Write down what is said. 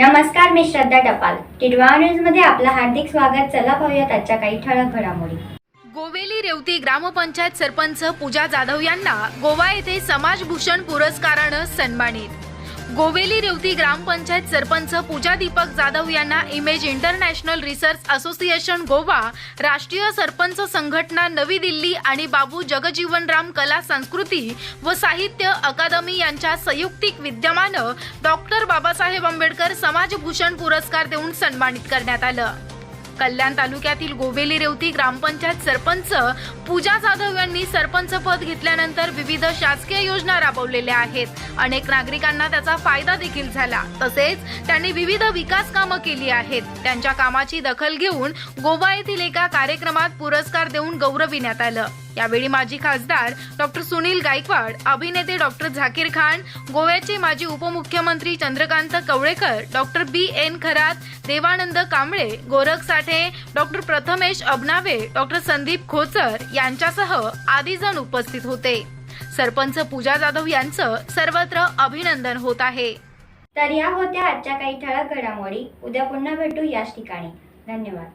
नमस्कार मी श्रद्धा टपाल. टिडवा न्यूजमध्ये आपलं हार्दिक स्वागत. चला पाहूयात आजच्या काही ठळक घडामोडी. गोवेली रेवती ग्रामपंचायत सरपंच पूजा जाधव यांना गोवा येथे समाजभूषण पुरस्कारानं सन्मानित. गोवेली रेवती ग्रामपंचायत सरपंच पूजा दीपक जाधव यांना image international research association Goa राष्ट्रीय सरपंच संघटना नवी दिल्ली आणि बाबू जगजीवनराम कला संस्कृती व साहित्य अकादमी यांच्या संयुक्तिक विद्यमानं डॉक्टर बाबासाहेब आंबेडकर समाजभूषण पुरस्कार देऊन सन्मानित करण्यात आलं. कल्याण तालुक्यातील गोवेली रेवती ग्रामपंचायत सरपंच पूजा जाधव यांनी सरपंच पद घेतल्यानंतर विविध शासकीय योजना राबवलेल्या आहेत. अनेक नागरिकांना त्याचा फायदा देखील झाला. तसेच त्यांनी विविध विकास कामं केली आहेत. त्यांच्या कामाची दखल घेऊन गोवा येथील एका कार्यक्रमात पुरस्कार देऊन गौरविण्यात आलं. यावेळी माजी खासदार डॉक्टर सुनील गायकवाड अभिनेते डॉक्टर झाकीर खान गोव्याचे माजी उपमुख्यमंत्री Chandrakant Kavlekar doctor B N Kharat Devanand Kamble Gorakh Sathe doctor Prathamesh Abnave doctor Sandeep Khochar यांच्यासह आदी जण उपस्थित होते. सरपंच पूजा जाधव यांचं सर्वत्र अभिनंदन होत आहे. तर या होत्या आजच्या काही ठळक घडामोडी. उद्या पुन्हा भेटू याच ठिकाणी. धन्यवाद.